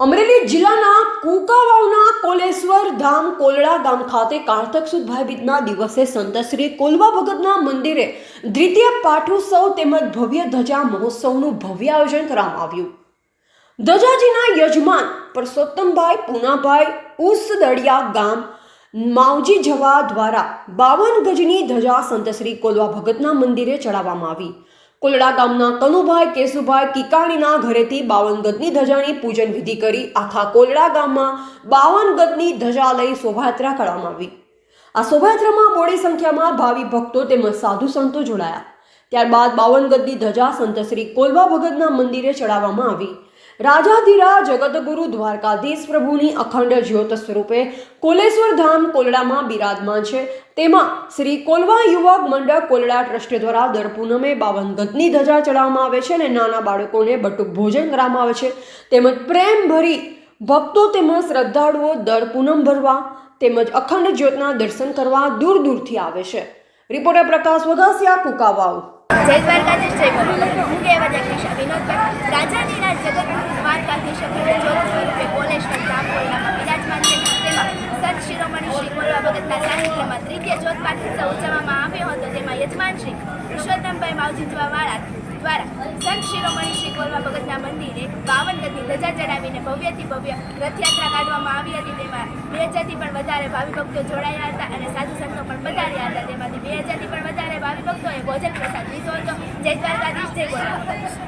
અમરેલી જિલ્લાના કુકાવાવના કોલેશ્વર ધામ કોલડા ગામ ખાતે કારતક સુદ ભાઈબીજના દિવસે સંત શ્રી કોલવા ભગતના મંદિરે દ્વિતીય પાઠોત્સવ તેમજ ભવ્ય ધજા મહોત્સવનું ભવ્ય આયોજન કરવામાં આવ્યું. ધજાજીના યજમાન પરસોત્તમભાઈ પૂનાભાઈ ઉસદડિયા ગામ માવજી જવા દ્વારા બાવન ગજની ધજા સંત કોલવા ભગતના મંદિરે ચડાવવામાં આવી. કોલડા ગામના કનુભાઈ કેશુભાઈ કિકાણીના ઘરેથી બાવન ગજની ધજાની પૂજન વિધિ કરી આખા કોલડા ગામમાં બાવન ગજની ધજા લઈ શોભાયાત્રા કરવામાં આવી. આ શોભાયાત્રામાં મોડી સંખ્યામાં ભાવિ ભક્તો તેમજ સાધુ સંતો જોડાયા. ત્યારબાદ બાવન ગજની ધજા સંત શ્રી કોલવા ભગતના મંદિરે ચડાવવામાં આવી. રાજાધીરા જગતગુરુ દ્વારકાધીશ પ્રભુની અખંડ જ્યોત સ્વરૂપે કોલેશ્વર ધામ કોલડામાં બિરાજમાન છે. તેમાં શ્રી કોલવા યુવક મંડળ કોલડા ટ્રસ્ટ દ્વારા દર પૂનમે બાવન ગતની ધજા ચડાવવામાં આવે છે અને નાના બાળકોને બટુક ભોજન કરવામાં આવે છે. તેમજ પ્રેમ ભરી ભક્તો તેમજ શ્રદ્ધાળુઓ દર પૂનમ ભરવા તેમજ અખંડ જ્યોતના દર્શન કરવા દૂર દૂરથી આવે છે. રિપોર્ટર પ્રકાશ વઘાસિયા, કુકાવાવ. જય દ્વારકાધીશ, જય દ્વારકાધીશ છે જ્યોત સ્વરૂપે કોલેશ્વર ધામ કોલડામાં બિરાજમાન છે તેમાં સંત શિરોમણી શ્રી કોલવા ભગતના સાનિધ્યમાં તૃતીય જ્યોત પાઠિત્સવ ઉજવવામાં આવ્યો હતો તેમાં યજમાન શ્રી પુરુષોત્તમભાઈ માવજીજવા વાળા દ્વારા સંત શિરોમણી શ્રી કોલવા ભગતના મંદિરે બાવન ગતિ ધજા ચડાવીને ભવ્યથી ભવ્ય રથયાત્રા કાઢવામાં આવી હતી તેમાં બે હજારથી પણ વધારે ભાવિ ભક્તો જોડાયા હતા અને સાધુ સંતો પણ વધાર્યા હતા તેમાંથી બે હજારથી પણ વધારે ભાવિ ભક્તોએ ભોજન પ્રસાદ લીધો હતો. જય દ્વારકાધીશ, જય